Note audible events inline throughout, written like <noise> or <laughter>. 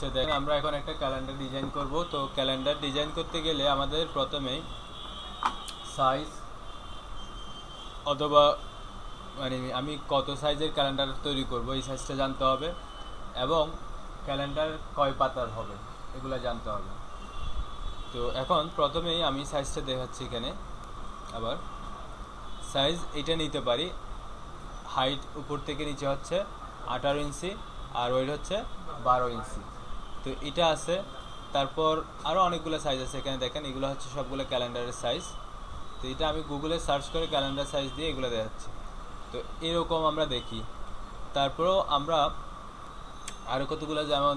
আচ্ছা দেখেন আমরা এখন একটা ক্যালেন্ডার ডিজাইন করব। তো ক্যালেন্ডার ডিজাইন করতে গেলে আমাদের প্রথমে সাইজ অথবা মানে আমি কত সাইজের ক্যালেন্ডার তৈরি করব, এই সাইজটা জানতে হবে। এবং ক্যালেন্ডার কয় পাতার হবে, এগুলো জানতে হবে। তো এখন প্রথমেই আমি সাইজটা দেখাচ্ছি এখানে। আবার সাইজ এটা নিতে পারি হাইট উপর থেকে নিচে হচ্ছে আঠারো ইঞ্চি আর ওয়েট হচ্ছে বারো ইঞ্চি তো এটা আছে। তারপর আরও অনেকগুলো সাইজ আছে এখানে দেখেন, এগুলো হচ্ছে সবগুলো ক্যালেন্ডারের সাইজ তো এটা আমি গুগলে সার্চ করে ক্যালেন্ডার সাইজ দিয়ে এগুলো দেখাচ্ছি। তো এরকম আমরা দেখি। তারপরেও আমরা আরও কতগুলো যেমন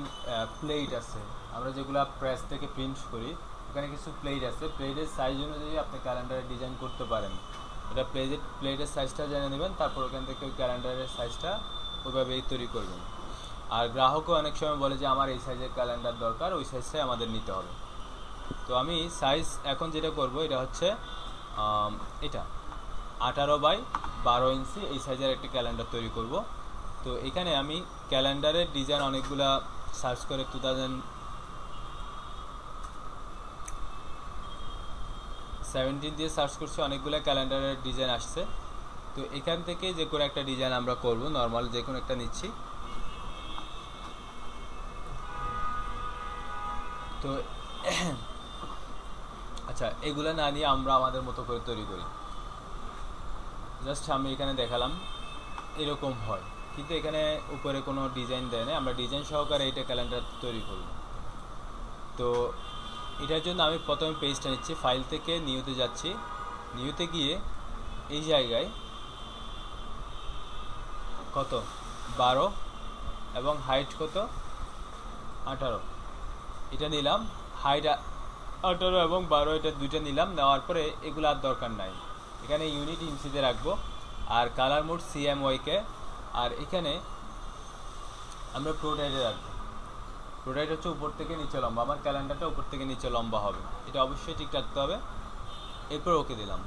প্লেট আছে। আমরা যেগুলো প্রেস থেকে প্রিন্ট করি, ওখানে কিছু প্লেট আছে। প্লেটের সাইজ অনুযায়ী আপনি ক্যালেন্ডারে ডিজাইন করতে পারেন। এটা প্লেটের প্লেটের সাইজটা জেনে নেবেন, তারপর ওখান থেকে ওই ক্যালেন্ডারের সাইজটা ওইভাবেই তৈরি করবেন। আর গ্রাহকও অনেক সময় বলে যে, আমার এই সাইজের ক্যালেন্ডার দরকার, ওই সাইজটাই আমাদের নিতে হবে। তো আমি সাইজ এখন যেটা করব, এটা হচ্ছে এটা। আঠারো বাই বারো ইঞ্চি এই সাইজের একটা ক্যালেন্ডার তৈরি করব। তো এখানে আমি ক্যালেন্ডারের ডিজাইন অনেকগুলা সার্চ করে টু থাউজেন্ড সেভেন্টিন দিয়ে সার্চ করছি, অনেকগুলো ক্যালেন্ডারের ডিজাইন আসছে। তো এখান থেকে যে কোনো একটা ডিজাইন আমরা করব নর্মাল যে কোনো একটা নিচ্ছি। তো আচ্ছা এগুলো না নিয়ে আমরা আমাদের মতো করে তৈরি করি। জাস্ট আমি এখানে দেখালাম, এরকম হয়। কিন্তু এখানে উপরে কোনো ডিজাইন দেয় না আমরা ডিজাইন সহকারে এটা ক্যালেন্ডার তৈরি করব তো এটার জন্য আমি প্রথমে পেজটা নিচ্ছি। ফাইল থেকে নিউতে যাচ্ছি। নিউতে গিয়ে এই জায়গায় কত? বারো এবং হাইট কত? আঠারো। এটা নিলাম। হাইট আঠারো এবং বারো, এটা দুইটা নিলাম। নেওয়ার পরে এগুলো আর দরকার নাই। এখানে ইউনিট ইঞ্চিতে রাখব। আর কালার মোড সিএমওয়াইকে আর এখানে আমরা প্রোটাইটে রাখব। প্রোটাইট হচ্ছে উপর থেকে নিচে লম্বা। আমার ক্যালেন্ডারটা উপর থেকে নিচে লম্বা হবে। এটা অবশ্যই ঠিক রাখতে হবে। এরপর ওকে দিলাম।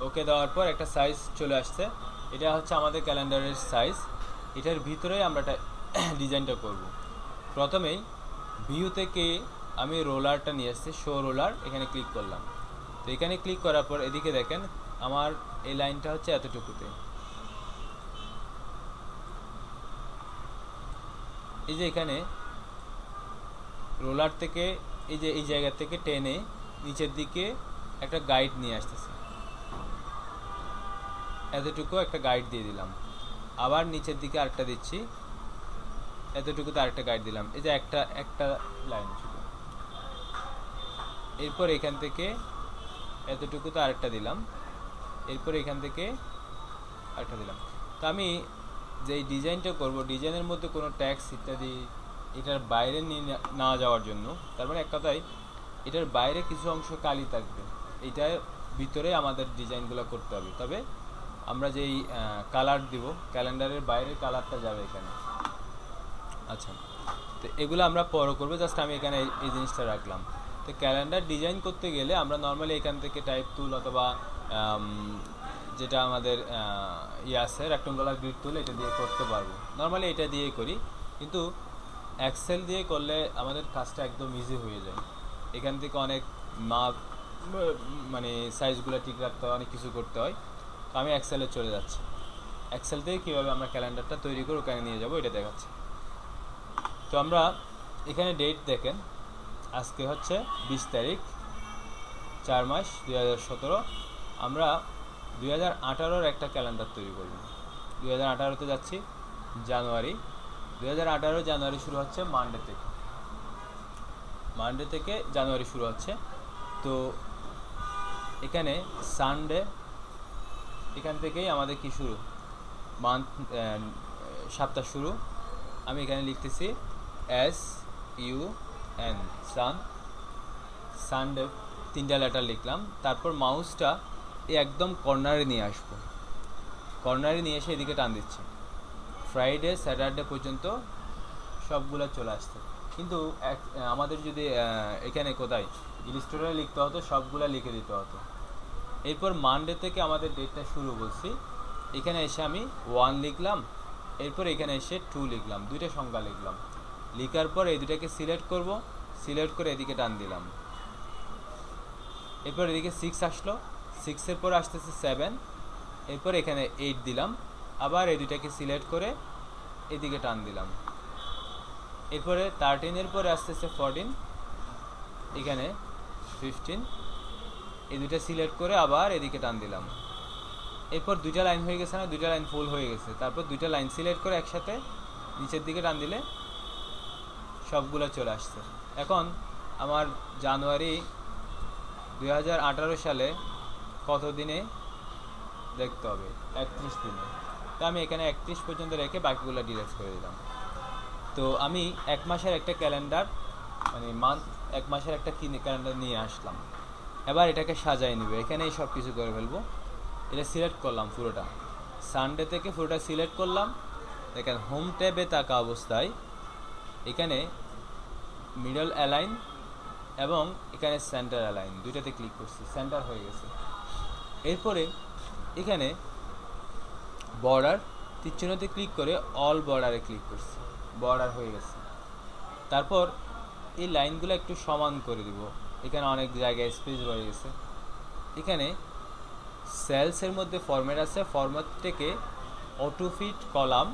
ওকে দেওয়ার পর একটা সাইজ চলে আসছে। এটা হচ্ছে আমাদের ক্যালেন্ডারের সাইজ এটার ভিতরেই আমরা ডিজাইনটা <coughs> করব। প্রথমেই ভিউ থেকে আমি রোলারটা নিয়ে এসেছি শো রোলার এখানে ক্লিক করলাম। তো এখানে ক্লিক করার পর এদিকে দেখেন, আমার এই লাইনটা হচ্ছে এতটুকুতে। এই যে এখানে রোলার থেকে, এই যে এই জায়গা থেকে টেনে নিচের দিকে একটা গাইড নিয়ে আসতেছে। এতটুকু একটা গাইড দিয়ে দিলাম। আবার নিচের দিকে আরেকটা দিচ্ছি। এতটুকুতে আরেকটা গাইড দিলাম। এই যে একটা একটা লাইন শুধু। এরপর এখান থেকে এতটুকুতে আরেকটা দিলাম। এরপর এখান থেকে আরেকটা দিলাম। তো আমি যে ডিজাইনটা করব ডিজাইনের মধ্যে কোনো ট্যাক্স ইত্যাদি এটার বাইরে নিয়ে না- যাওয়ার জন্য, তার মানে এক কথায় এটার বাইরে কিছু অংশ কালি থাকবে। এটার ভিতরে আমাদের ডিজাইনগুলো করতে হবে। তবে আমরা যেই কালার দিব ক্যালেন্ডারের বাইরের কালারটা যাবে এখানে। আচ্ছা। তো এগুলো আমরা পরও করব জাস্ট আমি এখানে এই- জিনিসটা রাখলাম। তো ক্যালেন্ডার ডিজাইন করতে গেলে আমরা নর্মালি এখান থেকে টাইপ টুল অথবা যেটা আমাদের ইয়ে আছে রেক্টঙ্গুলার গ্রিড টুল এটা দিয়ে করতে পারব। নর্মালি এটা দিয়েই করি, কিন্তু এক্সেল দিয়ে করলে আমাদের কাজটা একদম ইজি হয়ে যায়। এখান থেকে অনেক মাপ মানে সাইজগুলো ঠিক রাখতে হয়, অনেক কিছু করতে হয়। তো আমি এক্সেলে চলে যাচ্ছি। এক্সেল থেকে কীভাবে আমরা ক্যালেন্ডারটা তৈরি করে ওখানে নিয়ে যাব, এটা দেখাচ্ছি। তো আমরা এখানে ডেট দেখেন। আজকে হচ্ছে বিশ তারিখ, চার মাস দুই হাজার সতেরো। আমরা দুই হাজার আঠারোর একটা ক্যালেন্ডার তৈরি করব। দুই হাজার আঠারোতে যাচ্ছি জানুয়ারি। দুই হাজার আঠারো জানুয়ারি শুরু হচ্ছে মানডে থেকে। মানডে থেকে জানুয়ারি শুরু হচ্ছে। তো এখানে সানডে এখান থেকেই আমাদের কি শুরু? মান্থ সপ্তাহ শুরু। আমি এখানে লিখতেছি S U N sun Sunday তিনটা লেটার লিখলাম। তারপর মাউসটা একদম কর্নারে নিয়ে আসব। কর্নারে নিয়ে এসে এদিকে টান দিচ্ছি। ফ্রাইডে স্যাটারডে পর্যন্ত সবগুলো চলে আসছে। কিন্তু এক- আমাদের যদি এখানে কোথায় ইলিস্টোরে লিখতে হতো, সবগুলা লিখে দিতে হতো। এরপর মানডে থেকে আমাদের ডেটটা শুরু বলছি। এখানে এসে আমি ওয়ান লিখলাম। এরপর এখানে এসে টু লিখলাম। দুইটা সংখ্যা লিখলাম। লিখার পর এই দুটাকে সিলেক্ট করব, সিলেক্ট করে এদিকে টান দিলাম। এরপর এদিকে সিক্স আসলো। সিক্সের পর আসতেছে সেভেন এরপর এখানে এইট দিলাম। আবার এই দুটাকে সিলেক্ট করে এদিকে টান দিলাম। এরপরে থার্টিনের পরে আসতেছে ফোরটিন এখানে ফিফটিন এই দুটা সিলেক্ট করে আবার এদিকে টান দিলাম। এরপর দুইটা লাইন হয়ে গেছে না? দুইটা লাইন ফুল হয়ে গেছে। তারপর দুইটা লাইন সিলেক্ট করে একসাথে নিচের দিকে টান দিলে সবগুলো চলে আসছে। এখন আমার জানুয়ারি দু হাজার আঠারো সালে কত দিনে দেখতে হবে? একত্রিশ দিনে। তো আমি এখানে একত্রিশ পর্যন্ত রেখে বাকিগুলো ডিলেট করে দিলাম। তো আমি এক মাসের একটা ক্যালেন্ডার মানে মান্থ এক মাসের একটা কিনে ক্যালেন্ডার নিয়ে আসলাম। এবার এটাকে সাজাই নেবে। এখানেই সব কিছু করে ফেলব। এটা সিলেক্ট করলাম পুরোটা। সানডে থেকে পুরোটা সিলেক্ট করলাম। দেখেন হোম ট্যাবে থাকা অবস্থায় এখানে মিডল অ্যালাইন এবং এখানে সেন্টার অ্যালাইন দুইটাতে ক্লিক করছি সেন্টার হয়ে গেছে। এরপরে এখানে বর্ডার তীরচিহ্নতে ক্লিক করে অল বর্ডারে ক্লিক করছি বর্ডার হয়ে গেছে। তারপর এই লাইনগুলো একটু সমান করে দিব, এখানে অনেক জায়গায় স্পেস রয়ে গেছে। এখানে সেলসের মধ্যে ফরম্যাট আছে ফরম্যাট থেকে অটো ফিট কলাম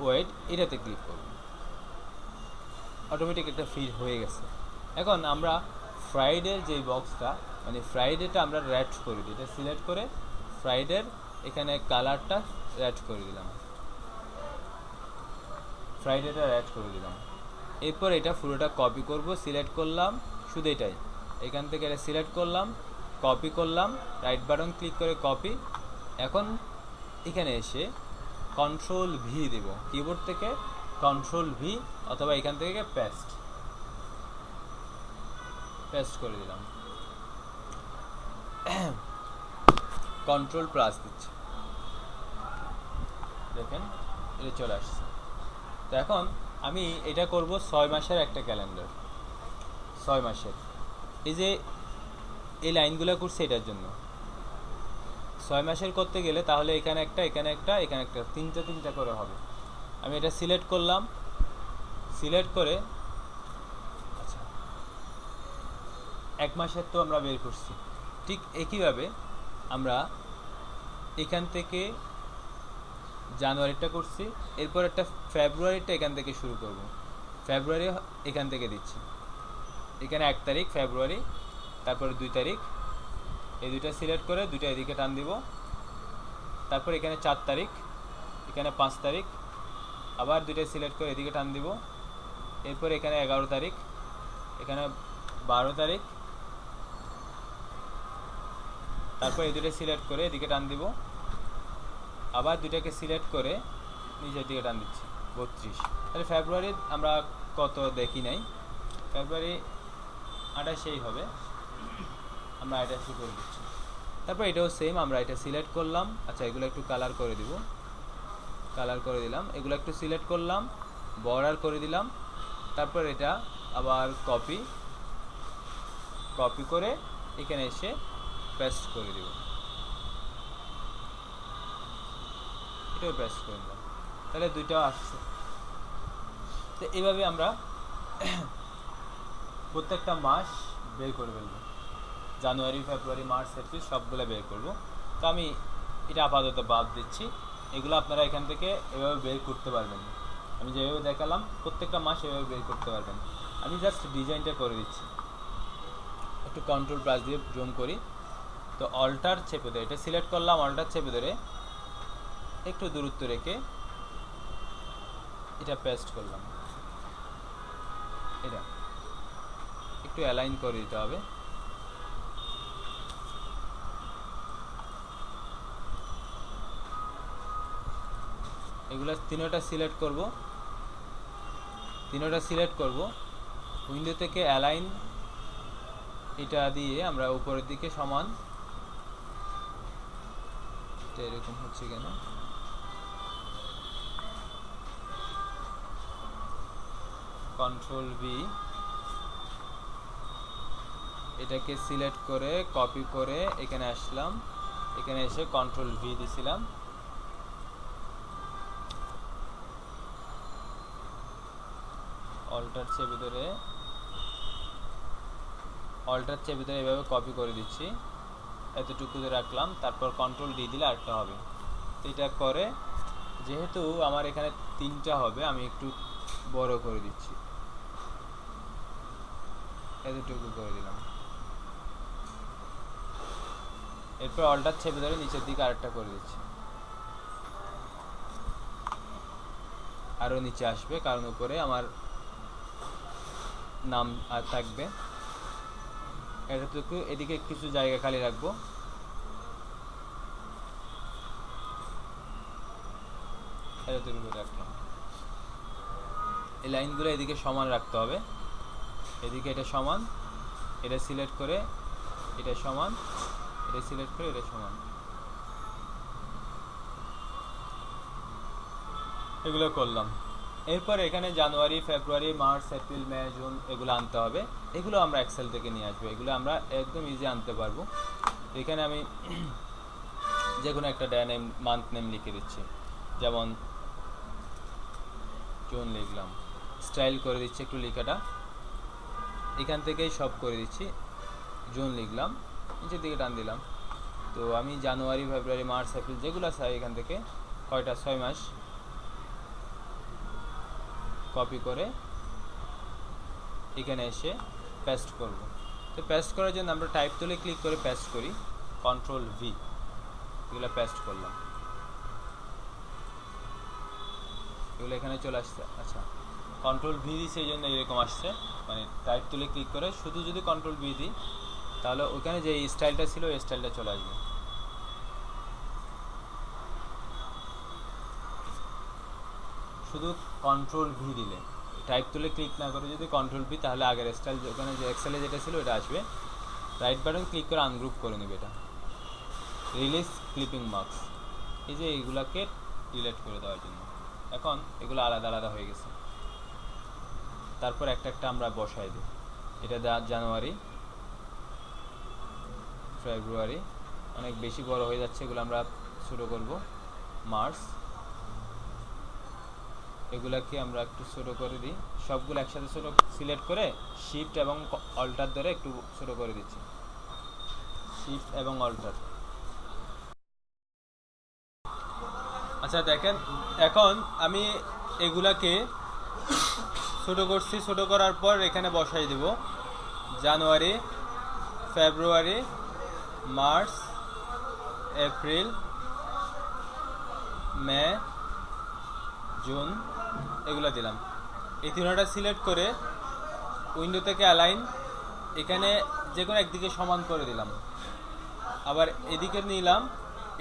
ওয়েট এটাতে ক্লিক করব। অটোমেটিক একটা ফিট হয়ে গেছে। এখন আমরা ফ্রাইডের যে বক্সটা মানে ফ্রাইডেটা আমরা র্যাড করে দিই। এটা সিলেক্ট করে ফ্রাইডের এখানে কালারটা র্যাড করে দিলাম। ফ্রাইডেটা র্যাড করে দিলাম। এরপর এটা পুরোটা কপি করব সিলেক্ট করলাম, শুধু এটাই। এখান থেকে এটা সিলেক্ট করলাম কপি করলাম রাইট বাটন ক্লিক করে কপি এখন এখানে এসে কন্ট্রোল ভি দেব। কিবোর্ড থেকে কন্ট্রোল ভি অথবা এখান থেকে পেস্ট পেস্ট করে দিলাম। কন্ট্রোল প্লাস দিচ্ছি। দেখেন, এটা চলে আসছে। তো এখন আমি এটা করব ছয় মাসের একটা ক্যালেন্ডার ছয় মাসের। এই যে এই লাইনগুলো করছে এটার জন্য। ছয় মাসের করতে গেলে তাহলে এখানে একটা এখানে একটা এখানে একটা, তিনটা তিনটা করে হবে। আমি এটা সিলেক্ট করলাম। সিলেক্ট করে আচ্ছা এক মাসের তো আমরা বের করছি। ঠিক একইভাবে আমরা এখান থেকে জানুয়ারিটা করছি, এরপর একটা ফেব্রুয়ারিটা এখান থেকে শুরু করব। ফেব্রুয়ারি এখান থেকে দিচ্ছি। এখানে এক তারিখ, ফেব্রুয়ারি, তারপরে দুই তারিখ। এই দুইটা সিলেক্ট করে দুইটা এদিকে টান দিব। তারপর এখানে চার তারিখ, এখানে পাঁচ তারিখ আবার দুইটা সিলেক্ট করে এদিকে টান দিব। এরপর এখানে এগারো তারিখ, এখানে বারো তারিখ। তারপর এই দুটো সিলেক্ট করে এদিকে টান দিব। আবার দুটাকে সিলেক্ট করে নিচের দিকে টান দিচ্ছি, বত্রিশ। তাহলে ফেব্রুয়ারি আমরা কত দেখি নাই? ফেব্রুয়ারি আঠাশেই হবে। আমরা আঠাশে করে দিচ্ছি। তারপর এটাও সেম আমরা এটা সিলেক্ট করলাম। আচ্ছা এগুলো একটু কালার করে দিব। কালার করে দিলাম। এগুলো একটু সিলেক্ট করলাম বর্ডার করে দিলাম, তারপর এটা আবার কপি কপি করে এখানে এসে পেস্ট করে দিব। এটাও পেস্ট করে দিলাম তাহলে দুইটাও আসছে। তো এইভাবে আমরা <coughs> প্রত্যেকটা মাস বের করে ফেলব। জানুয়ারি, ফেব্রুয়ারি, মার্চ, এপ্রিল সবগুলো বের করব। তো আমি এটা আপাতত বাদ দিচ্ছি। এগুলো আপনারা এখান থেকে এভাবে বের করতে পারবেন। আমি যেভাবে দেখালাম, প্রত্যেকটা মাস এভাবে বের করতে পারবেন। আমি জাস্ট ডিজাইনটা করে দিচ্ছি। একটু কন্ট্রোল প্লাস দিয়ে জুম করি। তো অল্টার চেপে ধরে, এটা সিলেক্ট করলাম অল্টার চেপে ধরে, একটু দূরত্ব রেখে এটা পেস্ট করলাম। এটা। একটু অ্যালাইন করে দিতে হবে। এগুলো তিনোটা সিলেক্ট করব। তিনোটা সিলেক্ট করব। উইন্ডো থেকে অ্যালাইন এটা দিয়ে আমরা উপরের দিকে সমান। এরকম হচ্ছে কেন? Control V. এটাকে সিলেক্ট করে, কপি করে এখানে আসলাম। এখানে এসে কন্ট্রোল ভি দিছিলাম। অল্টার চেপে ধরে অল্টার চেপে ধরে এভাবে কপি করে দিচ্ছি। এতটুকুতে রাখলাম, তারপর কন্ট্রোল ডি দিলে আরেকটা হবে। এটা করে, যেহেতু আমার এখানে তিনটা হবে, আমি একটু বড় করে দিচ্ছি। এতটুকু করে দিলাম। এরপর অল্টার চেপে ধরে নিচের দিকে আরেকটা করে দিচ্ছি। আরও নিচে আসবে, কারণ উপরে আমার নাম থাকবে। এতটুকু। এদিকে কিছু জায়গা খালি রাখব। এতটুকু রাখলাম। এই লাইনগুলো এদিকে সমান রাখতে হবে। এদিকে এটা সমান, এটা সিলেক্ট করে এটা সমান, এটা সিলেক্ট করে এটা সমান। এগুলো করলাম। এরপর এখানে January, February, March, April, May, June এগুলো আনতে হবে। এগুলো আমরা এক্সেল থেকে নিয়ে আসব। এগুলো আমরা একদম ইজি আনতে পারব। এখানে আমি <clears throat> যে কোনো একটা ডে নেম মান্থ নেম লিখে দিচ্ছি। যেমন জুন লিখলাম। স্টাইল করে দিচ্ছি একটু লেখাটা। এখান থেকেই সব করে দিচ্ছি। জুন লিখলাম। নিচের দিকে টান দিলাম। তো আমি জানুয়ারি, ফেব্রুয়ারি, মার্চ, এপ্রিল যেগুলো চাই এখান থেকে কয়টা? ছয় মাস। কপি করে এখানে এসে পেস্ট করব। তো পেস্ট করার জন্য আমরা টাইপ তুলে ক্লিক করে পেস্ট করি কন্ট্রোল ভি এগুলো পেস্ট করলাম। এগুলো এখানে চলে আসছে। আচ্ছা কন্ট্রোল ভি দিই, সেই জন্য এরকম আসছে। মানে টাইপ তুলে ক্লিক করে শুধু যদি কন্ট্রোল ভি দিই, তাহলে ওখানে যে স্টাইলটা ছিল, ওই স্টাইলটা চলে আসবে। শুধু কন্ট্রোল ভি দিলে। টাইপ তুলে ক্লিক না করে যদি কন্ট্রোল ভি তাহলে আগের স্টাইল ওখানে যে এক্সেলে যেটা ছিল, ওটা আসবে। রাইট বাটন ক্লিক করে আনগ্রুপ করে নেবে এটা। রিলিজ ক্লিপিং মার্কস এই যে এইগুলাকে ডিলেট করে দেওয়ার জন্য। এখন এগুলো আলাদা আলাদা হয়ে গেছে। তারপর একটা একটা আমরা বসাই দিই। এটা জানুয়ারি। ফেব্রুয়ারি। অনেক বেশি বড় হয়ে যাচ্ছে এগুলো আমরা শুরু করব। মার্চ। এগুলাকে আমরা একটু ছোটো করে দিই। সবগুলো একসাথে ছোটো সিলেক্ট করে শিফট এবং অল্টার ধরে একটু ছোটো করে দিচ্ছি। শিফট এবং অল্টার আচ্ছা দেখেন, এখন আমি এগুলাকে ছোটো করছি। ছোটো করার পর এখানে বসাই দেব। January, February, March, April, May, June এগুলো দিলাম। এই তিনটা সিলেক্ট করে উইন্ডো থেকে অ্যালাইন এখানে যে কোনো একদিকে সমান করে দিলাম। আবার এদিকে নিলাম,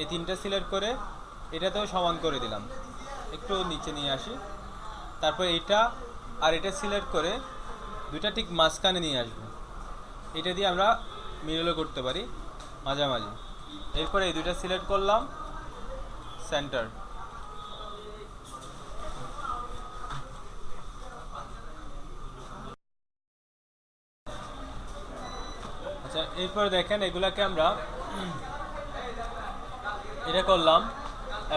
এই তিনটা সিলেক্ট করে এটাতেও সমান করে দিলাম। একটু নিচে নিয়ে আসি। তারপর এটা আর এটা সিলেক্ট করে দুইটা ঠিক মাঝখানে নিয়ে আসব। এটা দিয়ে আমরা মিডলও করতে পারি, মাঝামাঝি। এরপরে এই দুইটা সিলেক্ট করলাম সেন্টার আচ্ছা এরপর দেখেন এগুলাকে আমরা এটা করলাম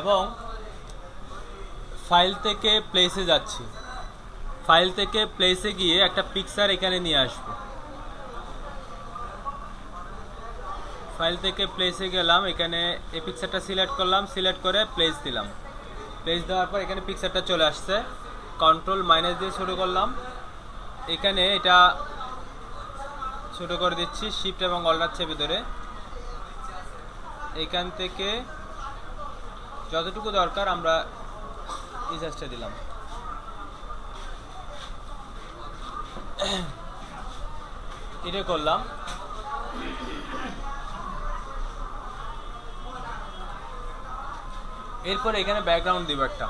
এবং ফাইল থেকে প্লেসে যাচ্ছি। ফাইল থেকে প্লেসে গিয়ে একটা পিকচার এখানে নিয়ে আসব। ফাইল থেকে প্লেসে গেলাম, এখানে এই পিকচারটা সিলেক্ট করলাম সিলেক্ট করে প্লেস দিলাম। প্লেস দেওয়ার পর এখানে পিকচারটা চলে আসছে। কন্ট্রোল মাইনাস দিয়ে শুরু করলাম। এখানে এটা ছোট করে দিচ্ছি শিফট এবং অল্টার চেপে ধরে। এখান থেকে যতটুকু দরকার আমরা এই সাইজটা দিলাম। এটা করলাম। এরপর এখানে ব্যাকগ্রাউন্ড দিব একটা।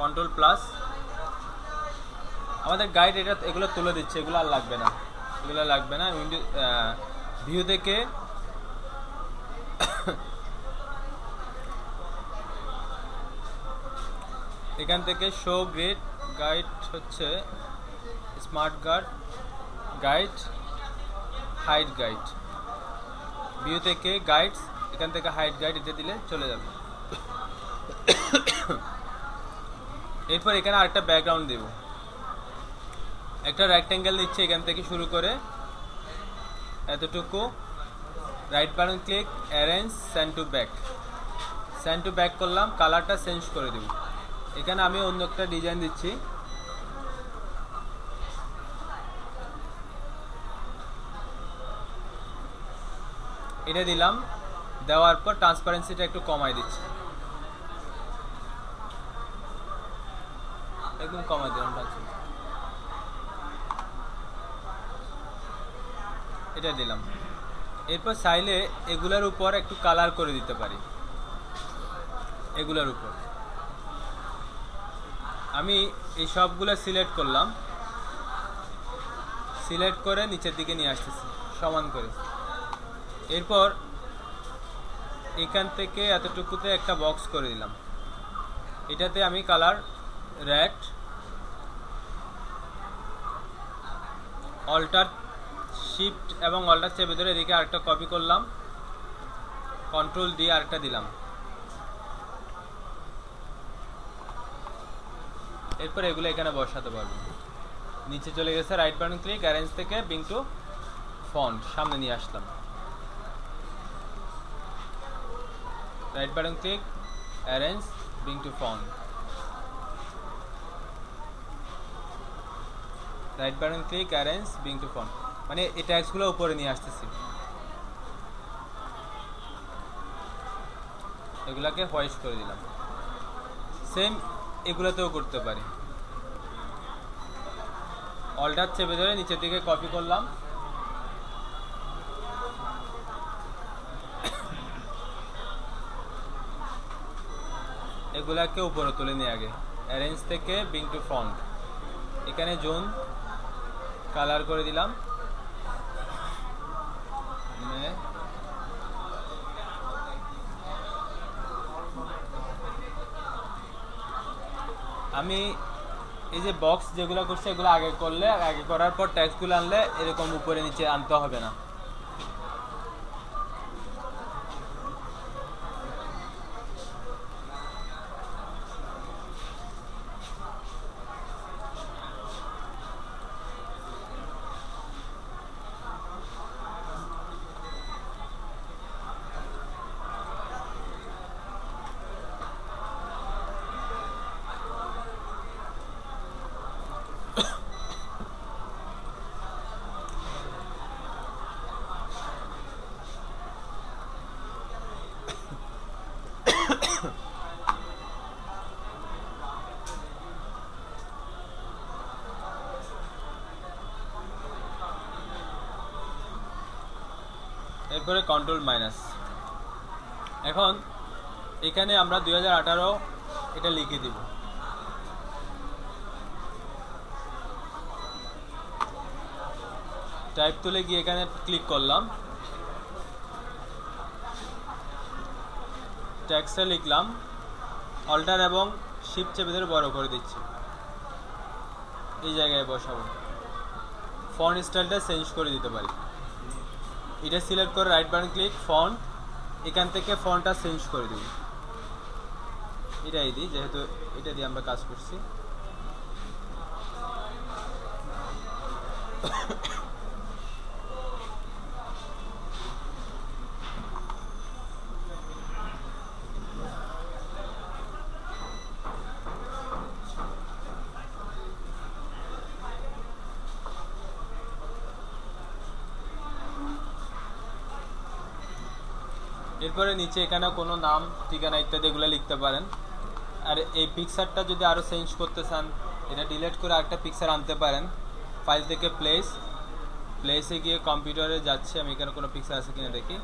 কন্ট্রোল প্লাস আমাদের গাইড এটা এগুলো তুলে দিচ্ছে, এগুলো আর লাগবে না। এগুলো লাগবে না। উইন্ডো ভিউ থেকে এখান থেকে শো গ্রেড গাইড হচ্ছে smart guide guide height guide view থেকে গাইডস এখান থেকে হাইট গাইড এটা দিলে চলে যাবে। এরপর এখানে আরেকটা ব্যাকগ্রাউন্ড দেব। একটা রেক্ট্যাঙ্গেল নিচ্ছে এখান থেকে শুরু করে। এতটুকু। Right button click arrange send to back send to back করলাম কালারটা চেঞ্জ করে দেব। এখানে আমি অন্য একটা ডিজাইন দিচ্ছি। এটা দিলাম, দেওয়ার পর ট্রান্সপারেন্সিটা একটু কমাই দিচ্ছি। একদম কমাই দিলাম। এটা দিলাম। এরপর চাইলে এগুলার উপর একটু কালার করে দিতে পারি। এগুলার উপর। আমি এই সবগুলো সিলেক্ট করলাম। সিলেক্ট করে নিচের দিকে নিয়ে আসতেছি, সমান করে। এরপর এখান থেকে এতটুকুতে একটা বক্স করে দিলাম। এটাতে আমি কালার রেড অল্টার শিফট এবং অল্টার চেপে ধরে এদিকে আরেকটা কপি করলাম কন্ট্রোল দিয়ে আরেকটা দিলাম। এরপর এগুলো এখানে বসাতে পারব। নিচে চলে গেছে রাইট বাটন ক্লিক অ্যারেঞ্জ থেকে বিং টু ফন্ট সামনে নিয়ে আসলাম। Right button click arrange bring to front right button click arrange bring to front মানে এই ট্যাক্সগুলো উপরে নিয়ে আসতেছি। এগুলাকে হোয়াইট করে দিলাম। সেম এগুলোতেও করতে পারি। অল্টার চেপে ধরে নিচের দিকে কপি করলাম। এগুলাকে উপরে তুলে নিয়ে আগে। অ্যারেঞ্জ থেকে বিং টু ফ্রন্ট এখানে জোন কালার করে দিলাম। আমি এই যে বক্স যেগুলো করছে এগুলো আগে করলে, আগে করার পর ট্যাক্সগুলো আনলে এরকম উপরে নিচে আনতে হবে না। এরপরে কন্ট্রোল মাইনাস এখন, এখানে আমরা দু হাজার আঠারো এটা লিখে দিব। টাইপ তুলে গিয়ে এখানে ক্লিক করলাম। ট্যাক্সে লিখলাম অল্টার এবং শিপ চেপে ধরে বড় করে দিচ্ছি। এই জায়গায় বসাবো। ফন্ট স্টাইলটা চেঞ্জ করে দিতে পারি। এটা সিলেক্ট করে রাইট বাটন ক্লিক ফন্ট এখান থেকে ফন্টটা চেঞ্জ করে দিই এটাই দিই, যেহেতু এটা দিয়ে আমরা কাজ করছি। এরপরে নিচে এখানে কোনো নাম, ঠিকানা ইত্যাদি এগুলো লিখতে পারেন। আর এই পিকচারটা যদি আরও চেঞ্জ করতে চান, এটা ডিলিট করে আরেকটা পিকচার আনতে পারেন। ফাইল থেকে প্লেস প্লেসে গিয়ে কম্পিউটারে যাচ্ছে, আমি এখানে কোনো পিকচার আছে কিনা দেখি।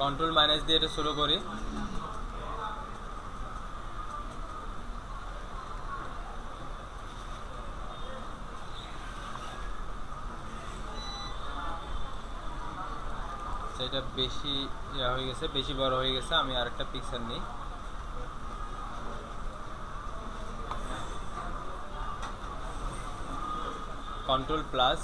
কন্ট্রোল মাইনাস দিয়ে এটা শুরু করি। এটা বেশি ইয়া হয়ে গেছে, বেশি বড় হয়ে গেছে, আমি আরেকটা পিকচার নিই। কন্ট্রোল প্লাস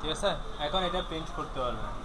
ঠিক আছে এখন এটা প্রিন্ট করতে পারবেন।